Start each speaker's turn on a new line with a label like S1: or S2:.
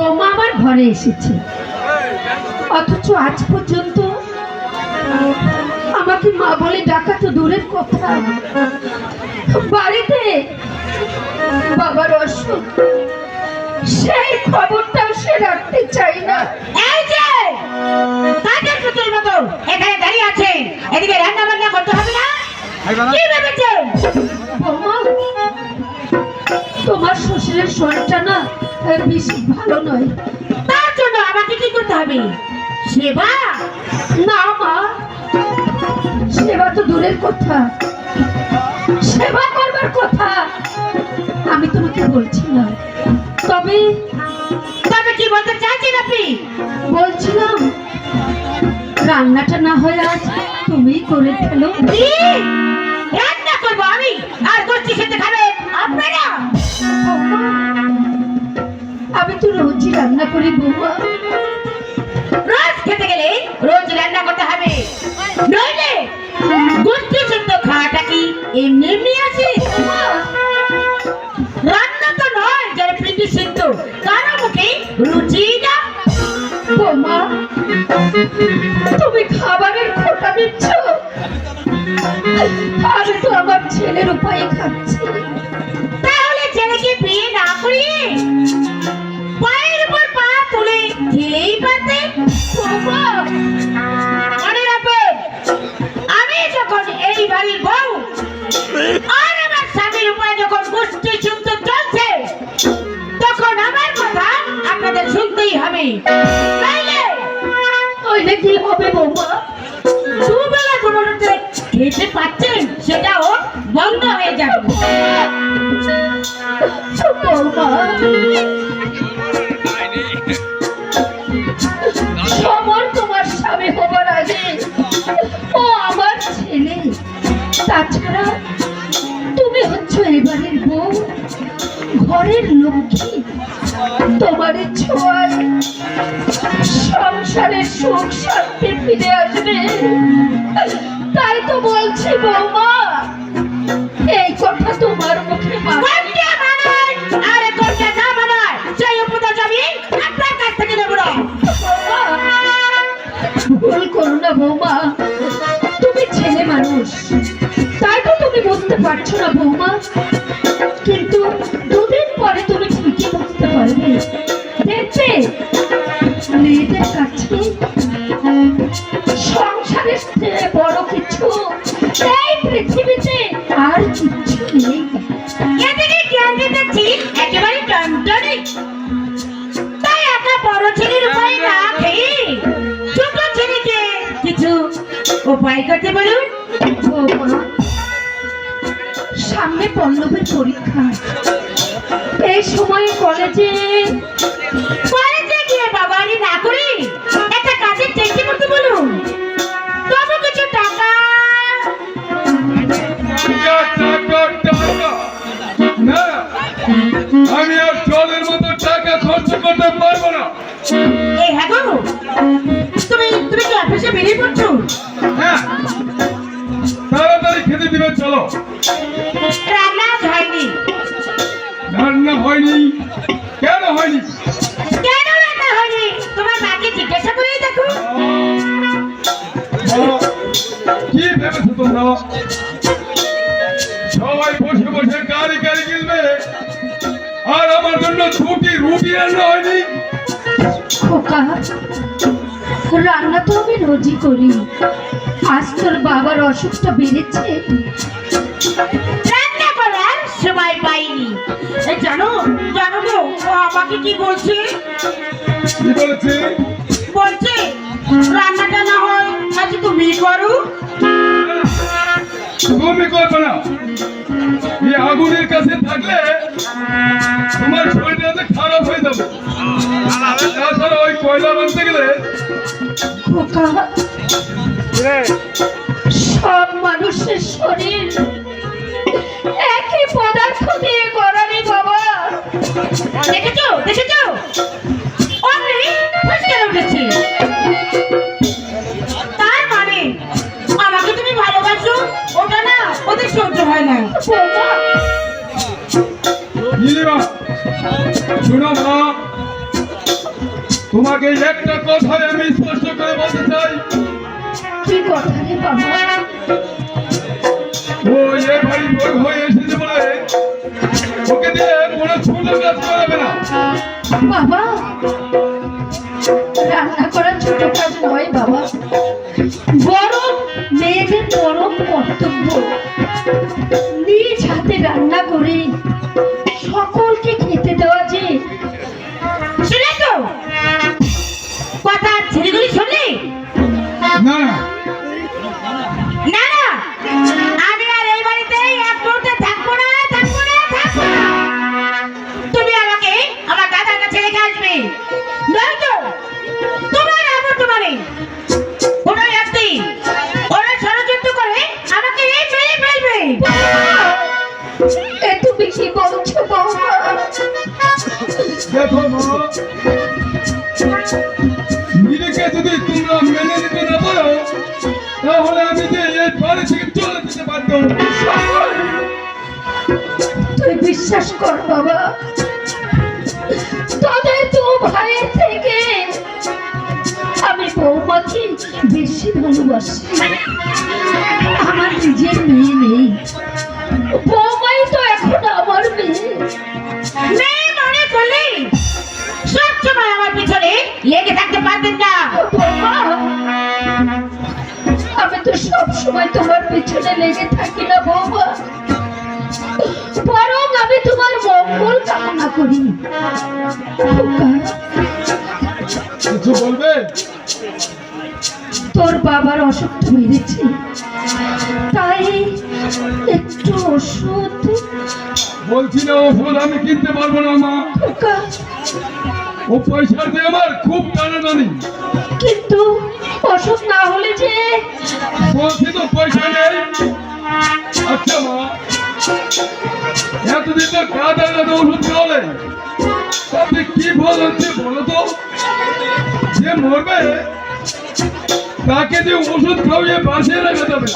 S1: বৌমা আমার ঘরে এসেছে। অথচ আজ পর্যন্ত আমাকে মা বলে ডাকা তো দূরের কথা। বাড়িতে বাবার অসুখ সেই খবরটাও সে রাখতে চাই না।
S2: এই যে কাজের পুতুল মতো? এখানে দাঁড়িয়ে এদিকে রান্না বান্না করতে হবে না? কি ভেবেছেন
S1: বৌমা তোমার শ্বশুরের শরীরটা না বেশি ভালো নয়।
S2: তার জন্য আমাকে কি করতে হবে? সেবা?
S1: না, মা। সেবা তো দূরের কথা। সেবা করবার কথা। আমি তোমাকে বলছি না। তবে
S2: তবে কি বলতে চাইছেন আপনি?
S1: বলছিলাম, রান্নাটা না হয় আজ তুমি করে ফেলো।
S2: রান্না
S1: করি বৌমা।
S2: রোজ খেতে গেলে রোজ রান্না করতে হবে। নইলে গোষ্ঠী শুদ্ধ খাওয়াটা কি এমনি এমনি আছে? রান্না তো নয় যারা পিন্ডি সিদ্ধ। কারও মুখে রুচি না?
S1: বৌমা তুমি খাবারের খোটা দিচ্ছ? আমি তো আমার ছেলের উপায়ে খাচ্ছি।
S2: মনে রাখবেন আমি যখন এই বাড়ির আর আমার স্বামীর উপরে যখন গোষ্ঠী শুনতে চলছে তখন আমার কথা আপনাদের শুনতেই হবে তাইলে
S1: ওইটা কি হবে বৌমা
S2: খেতে পাচ্ছেন সেটাও বন্ধ হয়ে যাবে।
S1: লক্ষ্মী তোমার ছোঁয়ায় সংসারের সুখ শান্তি ফিরে আসবে। তাই তো বলছি বৌমা মেয়েদের কাছে সংসারের বড় কিছু এই পৃথিবীতে আর কিচ্ছু নেই।
S2: উপায় না খেয়ে ছোট ছেলেকে কিছু
S1: সামনে পল্লবের পরীক্ষা। এই সময়ে কলেজে
S2: হ্যাঁ।
S3: তাড়াতাড়ি খেতে দিবে চলো।
S2: রান্না হয়নি।
S3: রান্না হয়নি। কেন হয়নি?
S2: কেন রান্না হয়নি? তোমার মাকে জিজ্ঞাসা করেই দেখো।
S3: কি ভেবেছো তোমরা? সবাই বসে বসে গাড়ি গাড়ি গিলবে আর আমার জন্য দুটি রুটি রান্না হয়নি।
S1: খোকা। রান্না তো আমি রোজই করি। আজ তোর বাবার অসুখটা বেড়েছে?
S2: রান্না করার সময় পাইনি। জানো জানো গো ও আমাকে কি বলছে?
S3: কি বলেছে?
S2: বলছে রান্নাটা না হয় আজ তুমি করো।
S3: তুমি করবে না? এই আগুনের কাছে থাকলে তোমার শরীরটা খারাপ হয়ে যাবে। তাছাড়া ওই কয়লা বানতে গেলে
S1: সব মানুষের শরীর একই পদার্থ দিয়ে গড়ানি বাবা।
S2: দেখেছ? না ওদের সহ্য হয় না।
S3: মা। তোমাকে একটা কথাই আমি স্পষ্ট করে বলতে চাই।
S1: কি কথা রে বাবা?
S3: ও এ বাড়ি বড় হয়ে এসেছে বলে ওকে দিয়ে কোনো ছোট কাজ করাবে না।
S1: বাবা রান্না করা ছোট কাজ নয় বাবা। বরং মেয়েদের পরম কর্তব্য। নিজ হাতে রান্না করে সকলকে খেতে দেওয়া যে
S2: শুনে তো? কথা ছেলেগুলি শুনলি
S3: না। না
S2: না। না আমি আর এই বাড়িতে এক মুহূর্তে থাকব না থাকব না থাকব না। তুমি আমাকে আমার দাদার কাছে রেখে আসবে।
S3: দেখো নিজেকে যদি তোমরা মেনে নিতে না পারো, তাহলে আমি যে এই বাড়ি থেকে চলে যেতে পারতাম
S1: তুই বিশ্বাস কর, বাবা।
S2: লেগে
S1: থাকি না বৌমা বরং আমি তোমার মঙ্গল কামনা করি।
S3: কিছু বলবে?
S1: তোর বাবার অসুখটা বেড়েছে তাই একটু ওষুধ।
S3: বলছি না ওষুধ আমি কিনতে পারব না মা। ও পয়সা দিয়ে আমার খুব টানাটানি।
S1: কিন্তু ওষুধ না হলে যে
S3: আচ্ছা ওষুধ খাওয়ালে। তাতে কি ফল হচ্ছে তো। যে মরবে, তাকে যে ওষুধ খাওয়িয়ে বাঁচিয়ে রাখা যাবে